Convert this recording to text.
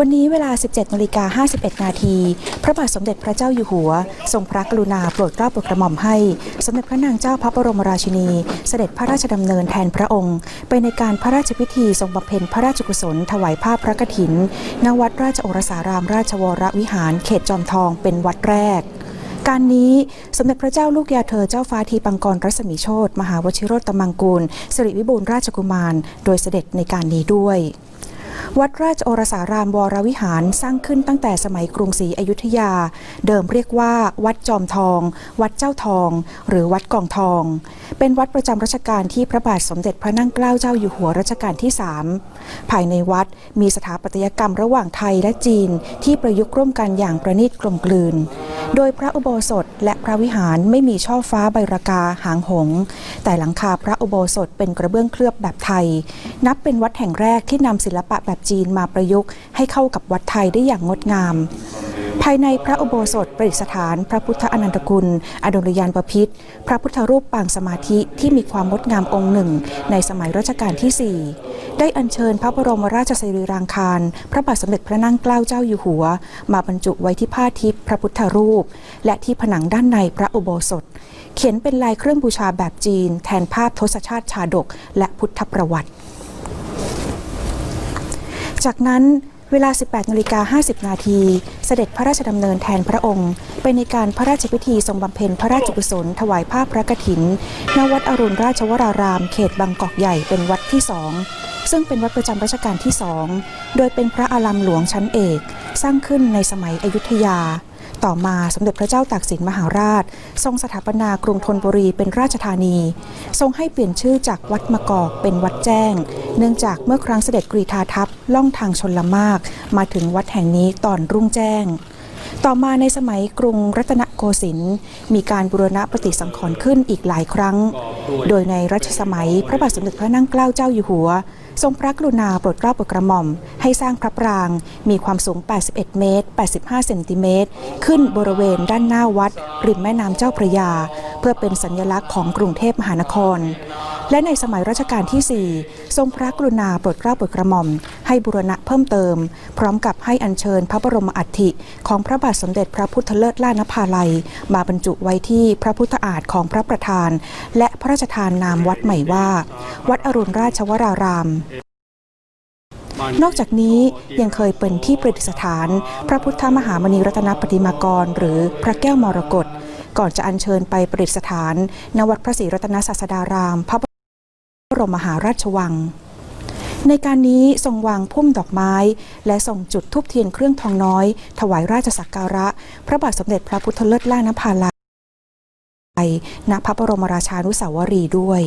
วันนี้เวลา 17นาฬิกา51 นาทีพระบาทสมเด็จพระเจ้าอยู่หัว ทรงพระกรุณาโปรดเกล้าโปรดกระหม่อมให้ สมเด็จพระนางเจ้าพระบรมราชินี เสด็จพระราชดำเนินแทนพระองค์ ไปในการพระราชพิธีทรงบำเพ็ญพระราชกุศล ถวายภาพพระกฐินณวัดราชโอรสารามราชวรวิหาร เขตจอมทองเป็นวัดแรกการนี้สมเด็จพระเจ้าลูกยาเธอเจ้าฟ้าทีปังกรรัศมีโชตมหาวชิโรตมังกูลสิริวิบูลราชกุมาร โดยเสด็จในการนี้ด้วย วัดราชโอรสารามวรวิหารสร้างขึ้นตั้งแต่สมัยกรุงศรีอยุธยา เดิมเรียกว่า วัดจอมทอง วัดเจ้าทอง หรือวัดกองทอง เป็นวัดประจำรัชกาลที่พระบาทสมเด็จพระนั่งเกล้าเจ้าอยู่หัวรัชกาลที่ 3 ภายในวัดมีสถาปัตยกรรมระหว่างไทยและจีนที่ประยุกต์ร่วมกันอย่างประณีตกลมกลืน โดยพระอุโบสถและพระวิหารไม่มีช่อฟ้าใบรากาหางหงส์แต่หลังคาพระอุโบสถเป็นกระเบื้องเคลือบแบบไทย นับเป็นวัดแห่งแรกที่นำศิลปะแบบจีนมาประยุกต์ให้เข้ากับวัดไทยได้อย่างงดงาม ภายในพระอุโบสถประดิษฐาน พระพุทธอนันตกุล อดุลยานบพิษพระพุทธรูปปางสมาธิที่มีความงดงามองค์หนึ่ง ในสมัยรัชกาลที่ 4 ได้อัญเชิญพระบรมราชสรีรางคาร พระบาทสมเด็จพระนั่งเกล้าเจ้าอยู่หัว มาบรรจุไว้ที่ผ้าทิพย์พระพุทธรูป และที่ผนังด้านในพระอุโบสถ เขียนเป็นลายเครื่องบูชาแบบจีน แทนภาพทศชาติชาดก และพุทธประวัติ จากนั้นเวลา 18นาฬิกา50 นาที เสด็จพระราชดำเนินแทนพระองค์ ไปในการพระราชพิธีทรงบำเพ็ญพระราชกุศล ถวายภาพพระกฐิน ณ วัดอรุณราชวราราม เขตบางกอกใหญ่เป็นวัดที่สอง ซึ่งเป็นวัดประจำรัชกาลที่สองโดยเป็นพระอารามหลวงชั้นเอก สร้างขึ้นในสมัยอยุธยา ต่อมาสมเด็จพระเจ้าตากสินมหาราช ทรงสถาปนากรุงธนบุรีเป็นราชธานี ทรงให้เปลี่ยนชื่อจากวัดมะกอกเป็นวัดแจ้ง เนื่องจากเมื่อครั้งเสด็จกรีธาทัพล่องทางชนละมาก มาถึงวัดแห่งนี้ตอนรุ่งแจ้งต่อมาในสมัยกรุงรัตนโกสินทร์มีการบูรณะปฏิสังขรณ์ขึ้นอีกหลายครั้ง โดยในรัชสมัยพระบาทสมเด็จพระนั่งเกล้าเจ้าอยู่หัว ทรงพระกรุณาโปรดเกล้าโปรดกระหม่อม ให้สร้างพระปราง มีความสูง 81 เมตร 85 เซนติเมตร ขึ้นบริเวณด้านหน้าวัด ริมแม่น้ำเจ้าพระยา เพื่อเป็นสัญลักษณ์ของกรุงเทพมหานคร และในสมัยรัชกาลที่ 4 ทรงพระกรุณาโปรดเกล้าโปรดกระหม่อม ให้บูรณะเพิ่มเติม พร้อมกับให้อัญเชิญพระบรมอัฐิของพระบาทสมเด็จพระพุทธเลิศล่านภาลัย มาบรรจุไว้ที่พระพุทธอาฏของพระประธาน และพระราชทานนามวัดใหม่ว่า วัดอรุณราชวรารามนอกจากนี้ยังเคยเป็นที่ประดิษฐาน พระพุทธมหามณีรัตนปฏิมากร หรือพระแก้วมรกตก่อนจะอัญเชิญไปประดิษฐาน ณวัดพระศรีรัตนศาสดาราม พระบรมมหาราชวัง ในการนี้ทรงวางพุ่มดอกไม้ และส่งจุดทูบเทียนเครื่องทองน้อย ถวายราชสักการะ พระบาทสมเด็จพระพุทธเลิศล่านภาลาณพระบรมราชานุสาวรีย์ด้วย